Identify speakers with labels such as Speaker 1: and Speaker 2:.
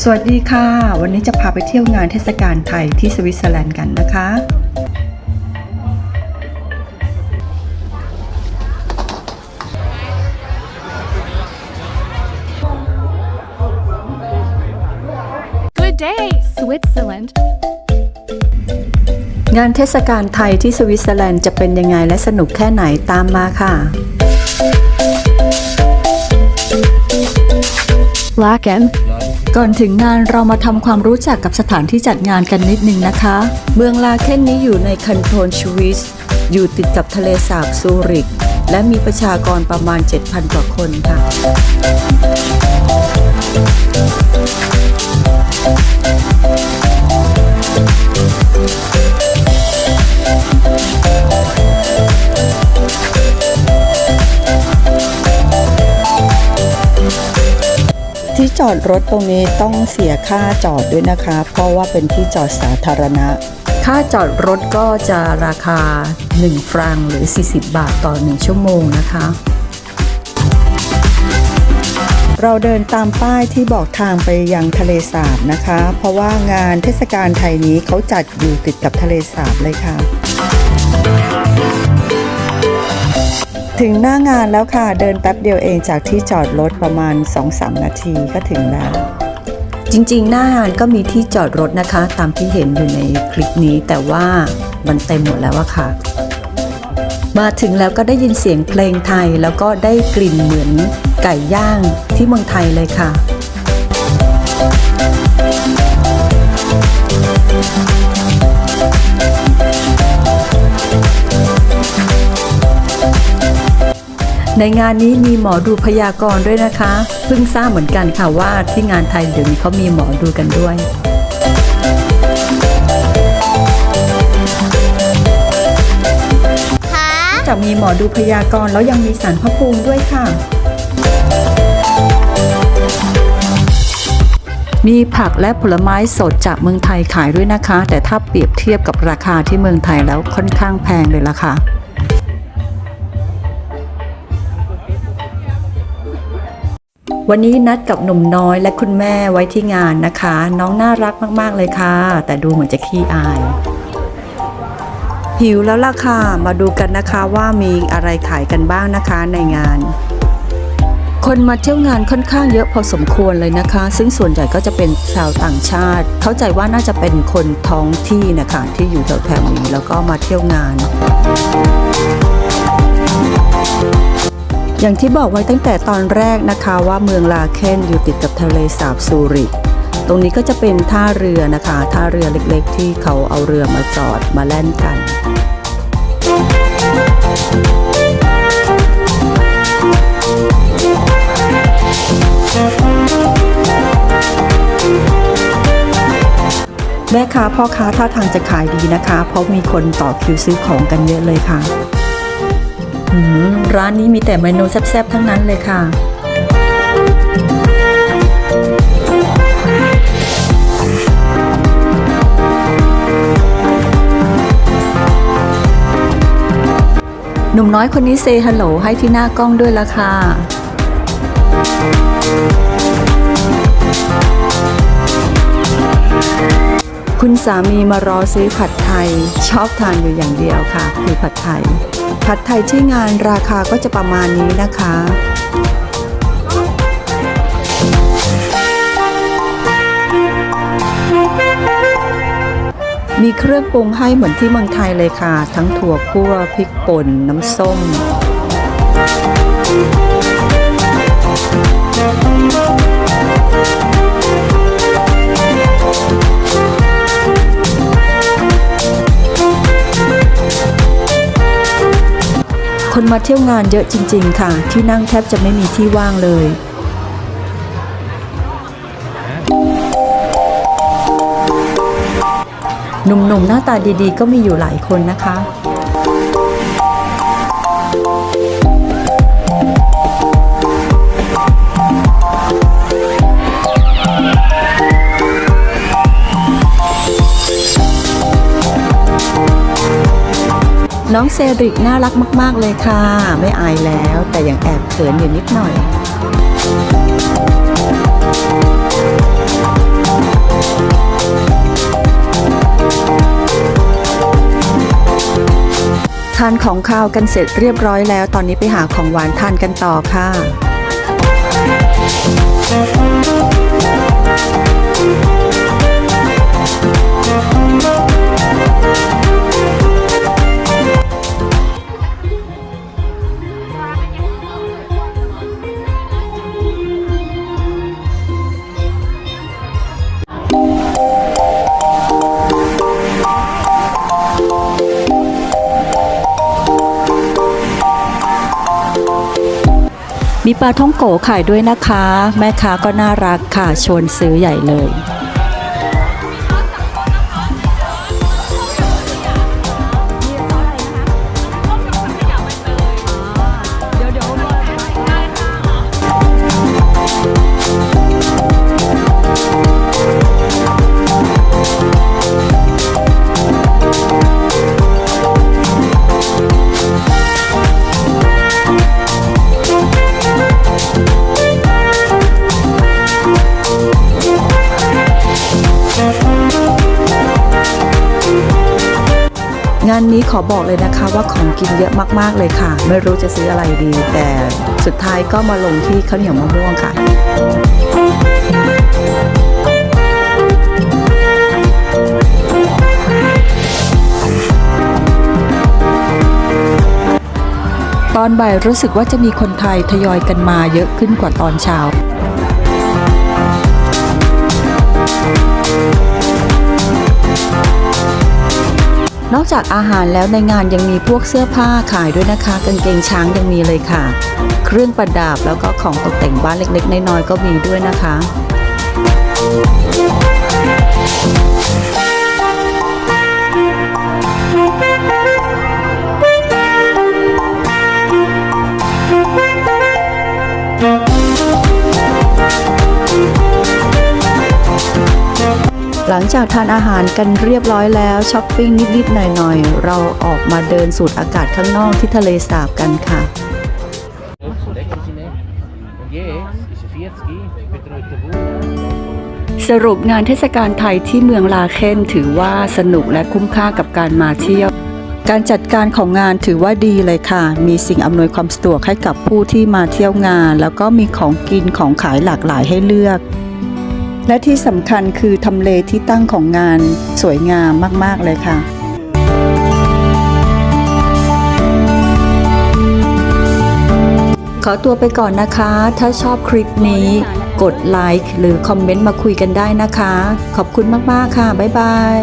Speaker 1: สวัสดีค่ะ วันนี้จะพาไปเที่ยวงานเทศกาลไทยที่สวิตเซอร์แลนด์กันนะคะ
Speaker 2: Good day, Switzerland.
Speaker 1: งานเทศกาลไทยที่สวิตเซอร์แลนด์จะเป็นยังไงและสนุกแค่ไหนตามมาค่ะ
Speaker 2: Laken.
Speaker 1: ก่อนถึงงานเรามาทำความรู้จักกับสถานที่จัดงานกันนิดนึงนะคะ เมืองลาเคนนี้อยู่ในคันโทนชวิส อยู่ติดกับทะเลสาบซูริก และมีประชากรประมาณ 7,000 กว่าคนค่ะ จอดรถตรงนี้ต้องเสียค่าจอดด้วยนะคะ เพราะว่าเป็นที่จอดสาธารณะ ค่าจอดรถก็จะราคา 1 ฟรังหรือ 40 บาทต่อ 1 ชั่วโมงนะคะ เราเดินตามป้ายที่บอกทางไปยังทะเลสาบนะคะ เพราะว่างานเทศกาลไทยนี้เขาจัดอยู่ติดกับทะเลสาบเลยค่ะ ถึงหน้างานแล้วค่ะ เดินแป๊บเดียวเองจากที่จอดรถประมาณ 2-3 นาทีก็ถึงแล้ว จริงๆ หน้างานก็มีที่จอดรถนะคะ ตามที่เห็นอยู่ในคลิปนี้แต่ว่ามันเต็มหมดแล้วอะค่ะ มาถึงแล้วก็ได้ยินเสียงเพลงไทยแล้วก็ได้กลิ่นเหมือนไก่ย่างที่เมืองไทยเลยค่ะ ในงานนี้มีหมอดูพยากรณ์ด้วยนะคะ เพิ่งทราบเหมือนกันค่ะว่าที่งานไทยเดี๋ยวนี้เขามีหมอดูกันด้วยจากมีหมอดูพยากรณ์แล้วยังมีสารพระภูมิด้วยค่ะ มีผักและผลไม้สดจากเมืองไทยขายด้วยนะคะ แต่ถ้าเปรียบเทียบกับราคาที่เมืองไทยแล้วค่อนข้างแพงเลยล่ะค่ะ วันนี้นัดกับหนุ่มน้อยและคุณแม่ไว้ที่งานนะคะ น้องน่ารักมากๆเลยค่ะ แต่ดูเหมือนจะขี้อาย หิวแล้วล่ะค่ะ มาดูกันนะคะว่ามีอะไรขายกันบ้างนะคะในงาน คนมาเที่ยวงานค่อนข้างเยอะพอสมควรเลยนะคะ ซึ่งส่วนใหญ่ก็จะเป็นชาวต่างชาติ เข้าใจว่าน่าจะเป็นคนท้องที่นะคะที่อยู่แถวๆนี้แล้วก็มาเที่ยวงาน อย่างที่บอกไว้ตั้งแต่ตอนแรกนะคะว่าเมืองลาเคนอยู่ติดกับทะเลสาบซูริกตรงนี้ก็จะเป็นท่าเรือนะคะ ท่าเรือเล็กๆ ที่เขาเอาเรือมาจอดมาแล่นกันแม่ค้าพ่อค้าท่าทางจะขายดีนะคะ เพราะมีคนต่อคิวซื้อของกันเยอะเลยค่ะ ร้านนี้มีแต่เมนูแซ่บๆ ทั้งนั้นเลยค่ะ หนุ่มน้อยคนนี้เซฮัลโหลให้ที่หน้ากล้องด้วยละค่ะ คุณสามีมารอซื้อผัดไทย ชอบทานอยู่อย่างเดียวค่ะ คือผัดไทย ผัดไทยที่งานราคาก็จะประมาณนี้นะคะมีเครื่องปรุงให้เหมือนที่เมืองไทยเลยค่ะ ทั้งถั่วคั่วพริกป่น น้ำส้ม คนมาเที่ยวงานเยอะจริง ๆ ค่ะ ที่นั่งแทบจะไม่มีที่ว่างเลยหนุ่มๆหน้าตาดีๆ ก็มีอยู่หลายคนนะคะ น้องเซริกน่ารักมาก ๆ เลยค่ะ ไม่อายแล้วแต่ยังแอบเขินอยู่นิดหน่อยทานของข้าวกันเสร็จเรียบร้อยแล้ว ตอนนี้ไปหาของหวานทานกันต่อค่ะ มีปลาท่องโกขายด้วยนะคะ แม่ค้าก็น่ารักค่ะชวนซื้อใหญ่เลย งานนี้ขอบอกเลยนะคะว่าของกินเยอะมากๆเลยค่ะ ไม่รู้จะซื้ออะไรดี แต่สุดท้ายก็มาลงที่ข้าวเหนียวมะม่วงค่ะตอนบ่ายรู้สึกว่าจะมีคนไทยทยอยกันมาเยอะขึ้นกว่าตอนเช้า นอกจากอาหารแล้วในงานยังมีพวกเสื้อผ้าขายด้วยนะคะ กางเกงช้างยังมีเลยค่ะ เครื่องประดับแล้วก็ของตกแต่งบ้านเล็กๆน้อยๆก็มีด้วยนะคะ หลังจากทานอาหารกันเรียบร้อยแล้วช้อปปิ้งนิดๆหน่อยๆ เราออกมาเดินสูดอากาศข้างนอกที่ทะเลสาบกันค่ะ
Speaker 3: Lekkertje, hè? Yes, is een Fiatski, Petrol te boeren.
Speaker 1: สรุปงานเทศกาลไทยที่เมืองลาเคนถือว่าสนุกและคุ้มค่ากับการมาเที่ยว การจัดการของงานถือว่าดีเลยค่ะ มีสิ่งอำนวยความสะดวกให้กับผู้ที่มาเที่ยวงาน แล้วก็มีของกินของขายหลากหลายให้เลือก และที่สำคัญคือทำเลที่ตั้งของงานสวยงามมาก ๆ เลยค่ะ ขอตัวไปก่อนนะคะ ถ้าชอบคลิปนี้ กดไลค์หรือคอมเมนต์มาคุยกันได้นะคะ ขอบคุณมาก ๆ ค่ะ บ๊ายบาย